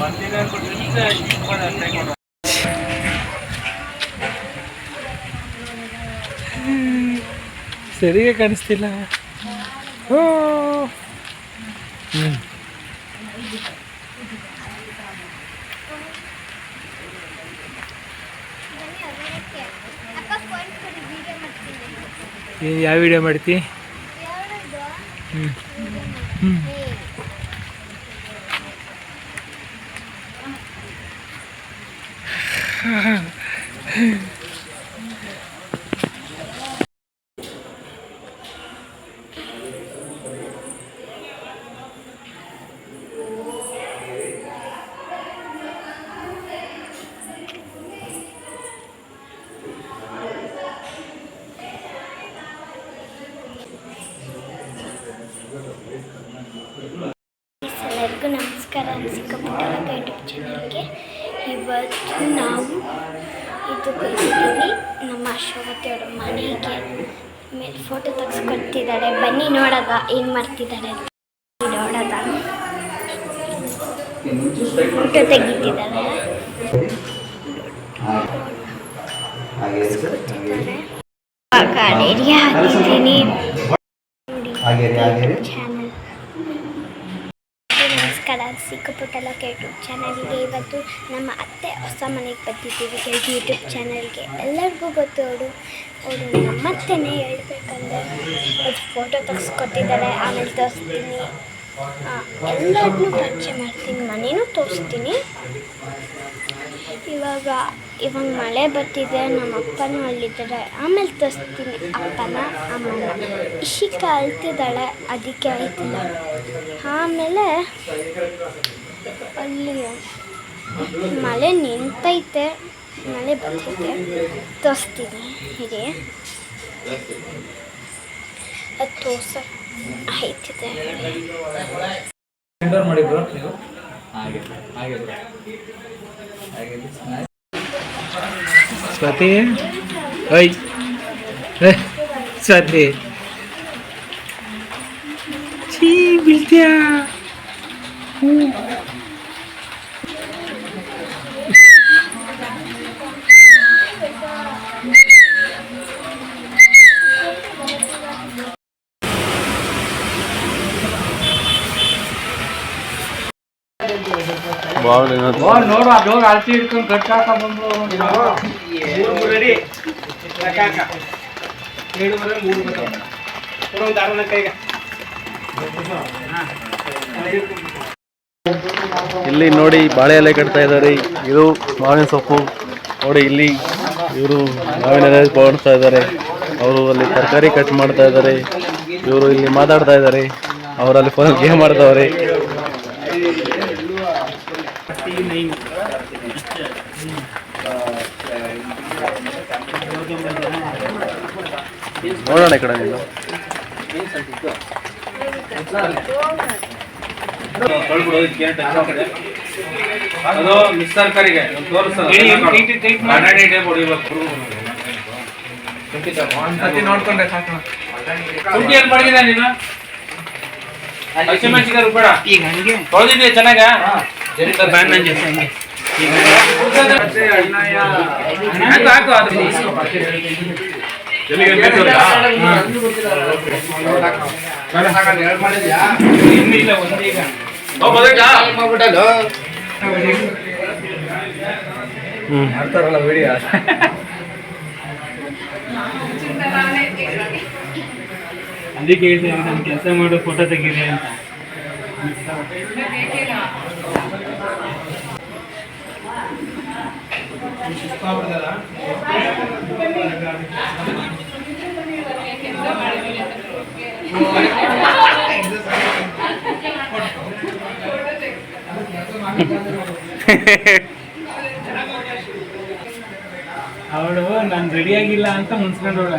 ಬಂದಿದೆ ಬಿಟ್ರೆ ಇಟ್ಕೊಂಡು ಅಂತ ಸರಿಗೆ ಕಾಣಿಸ್ತಿಲ್ಲ. ಹ್ಞೂ ಯಾವ ವಿಡಿಯೋ ಮಾಡ್ತಿ? ಹ್ಞೂ ಹ್ಞೂ ಎಲ್ಲರಿಗೂ ನಮಸ್ಕಾರ ಸಿಕ್ಕಾಪಟ್ಟೆ ಯೂಟ್ಯೂಬ್ ಚಾನಲ್ಗೆ ಇವತ್ತು ನಾವು ಇದು ಬಂದಿದ್ದೀವಿ ನಮ್ಮ ಅಶ್ವತಿ ಅವರ ಮನೆಗೆ ಮೇಲೆ ಫೋಟೋ ತೆಗೆಸ್ಕೊಡ್ತಿದ್ದಾರೆ ಬನ್ನಿ ನೋಡೋದ ಏನು ಮಾಡ್ತಿದ್ದಾರೆ ಅಂತ ನೋಡೋದ ಫೋಟೋ ತೆಗಿತಿದ್ದಾರೆ ಆಗಿದ್ದೀನಿ ಚಾನಲ್ ನಮಸ್ಕಾರ ಸಿಕ್ಕಪುಟ್ಟಲ ಯೂಟ್ಯೂಬ್ ಚಾನಲ್ಗೆ ಇವತ್ತು ನಮ್ಮ ಅತ್ತೆ ಹೊಸ ಮನೆಗೆ ಬಂದಿದ್ದೀವಿ ಕೆಲ್ಸ ಯೂಟ್ಯೂಬ್ ಚಾನಲ್ಗೆ ಎಲ್ಲರಿಗೂ ಗೊತ್ತು ಅವರು ಅವರು ನಮ್ಮತ್ತೆನೇ ಹೇಳ್ಬೇಕಂದ್ರೆ ಫೋಟೋ ತೆಗೆಸ್ಕೊಟ್ಟಿದ್ದಾರೆ, ಆಮೇಲೆ ತೋರಿಸ್ತೀನಿ. ಎಲ್ಲರನ್ನೂ ಪರಿಚಯ ಮಾಡ್ತೀನಿ ಮನೇನೂ ತೋರಿಸ್ತೀನಿ. ಇವಾಗ ಇವಾಗ ಮಳೆ ಬರ್ತಿದೆ, ನಮ್ಮ ಅಪ್ಪನೂ ಅಲ್ಲಿದ್ದಾರೆ. ಆಮೇಲೆ ತೋರಿಸ್ತೀನಿ ಅಪ್ಪನ, ಅಮ್ಮನ. ಇಶಿಕ ಅಳ್ತಿದ್ದಾಳೆ, ಅದಕ್ಕೆ ಆಯ್ತಿಲ್ಲ ಆಮೇಲೆ ಅಲ್ಲಿ ಮಳೆ ನಿಂತೈತೆ, ಮಳೆ ಬರ್ತೈತೆ. ತೋರಿಸ್ತೀನಿ ಹೀಗೆ ಅದು ಆಯ್ತಿದೆ ಎಂಡೋರ್ ಮಾಡಿದ್ರು ನೀವು ಹಾಗೆ ಹಾಗೆ ಸ್ವಾತಿ ಓಯ್ ಏ, ಸ್ವಾತಿ ಛೀ ಬೀಳ್ತೀಯಾ ನೋಡು ಅದು ಹೋಗಿ ಅಳತಿ ಹಿಡ್ಕೊಂಡು ಕಟ್ಟಾಕ ಬಂದು ಇಲ್ಲಿ ನೋಡಿ ಬಾಳೆ ಎಲೆ ಕಟ್ತಾ ಇದ್ದಾರೆ. ಇದು ಮಾವಿನ ಸೊಪ್ಪು. ನೋಡಿ ಇಲ್ಲಿ ಇವರು ಮಾವಿನ ಎಲೆ ಬಾಡ್ತಾ ಇದ್ದಾರೆ. ಅವರು ಅಲ್ಲಿ ತರಕಾರಿ ಕಟ್ ಮಾಡ್ತಾ ಇದ್ದಾರೆ. ಇವರು ಇಲ್ಲಿ ಮಾತಾಡ್ತಾ ಇದ್ದಾರೆ. ಅವರಲ್ಲಿ ಫೋನ್ ಗೇಮ್ ಮಾಡ್ತಾವ್ರೆ ನೋಡೋಣ ಈ ಕಡೆ ನೀನು ಅದು ಮಿಕ್ಸರ್ ಸತಿ ನೋಡ್ಕೊಂಡ್ರೆ ಸಾಕು. ಶುಂಠಿ ಏನ್ ಮಾಡಿದ ನೀನು? ರುಬ್ಬೇಡ. ಈಗ ಹಂಗೆ. ತೊಳೆದಿದ್ಯಾ ಚೆನ್ನಾಗ? ಮಾಡ್ತಾರಲ್ಲ ವಿಡಿಯೋ ಅದಕ್ಕೆ ಹೇಳಿದೆ ನನ್ನ ಕೆಲಸ ಮಾಡೋ ಫೋಟೋ ತೆಗೀರಿ ಅಂತ. ಅವಳು ನಾನು ರೆಡಿಯಾಗಿಲ್ಲ ಅಂತ ಮುನ್ಸ್ಕೊಂಡವಳ.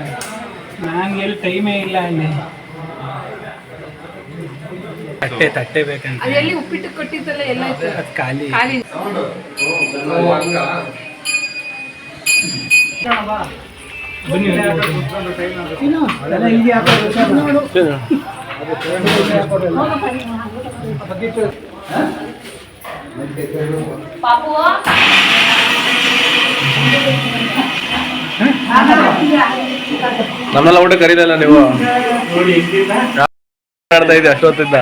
ನಂಗೆ ಎಲ್ಲಿ ಟೈಮೇ ಇಲ್ಲ ಅಲ್ಲಿ. ತಟ್ಟೆ ತಟ್ಟೆ ಬೇಕಂತ. ಉಪ್ಪಿಟ್ಟು ಕೊಟ್ಟಿದ್ದಲ್ಲ ಎಲ್ಲ ಖಾಲಿ. ಖಾಲಿ. ನಮ್ಮೆಲ್ಲ ಊಟ ಕರೀದಲ್ಲ ನೀವು? ಆಡ್ತಾ ಇದೆ ಅಷ್ಟೊತ್ತಿದ್ದ